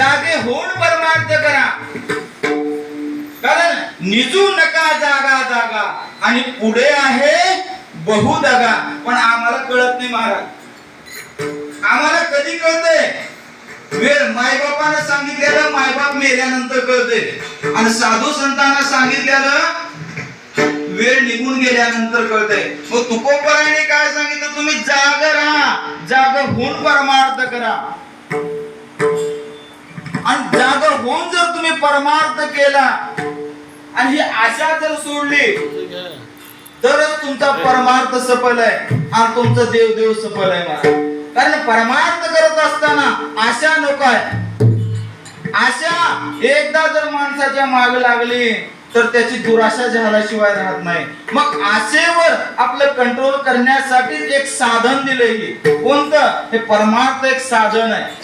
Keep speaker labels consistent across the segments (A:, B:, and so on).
A: जागे होऊन परमार्थ करा. कारण निजू नका जागा जागा. आणि पुढे आहे बहुदगा. पण आम्हाला कळत नाही महाराज. आम्हाला कधी कळते वेळ मायबापानं सांगितलेलं मायबाप मेल्यानंतर कळते आणि साधू संतांना सांगितलेलं वेळ निघून गेल्यानंतर कळते मग तुकोपरायने काय सांगितलं? तुम्ही जाग राहा. जाग होऊन परमार्थ करा. आणि जागर होऊन जर तुम्ही परमार्थ केला आणि ही आशा जर सोडली तरच तुमचा परमार्थ सफल आहे. आणि तुमचं देव देव सफल आहे मला. कारण परमार्थ करत असताना आशा नको आहे. आशा एकदा जर माणसाच्या माग लागली तर त्याची दुराशा झाल्याशिवाय राहत नाही. मग आशेवर आपलं कंट्रोल करण्यासाठी एक साधन दिले कोणतं? हे परमार्थ एक साधन आहे.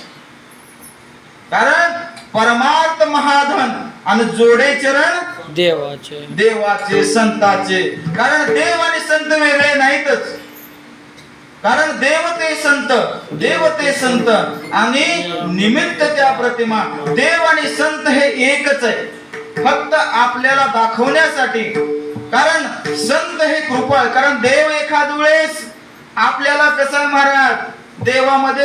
A: कारण परमार्थ महाधन आणि जोडे चरण
B: देवाचे.
A: देवाचे संताचे. कारण देव आणि संत वेगळे नाहीतच. कारण देव ते संत देव ते संत. आणि निमित्त त्या प्रतिमा देव आणि संत हे एकच आहे. फक्त आपल्याला दाखवण्यासाठी. कारण संत हे कृपा कारण देव एखाद वेळेस आपल्याला कसं महाराज देवामध्ये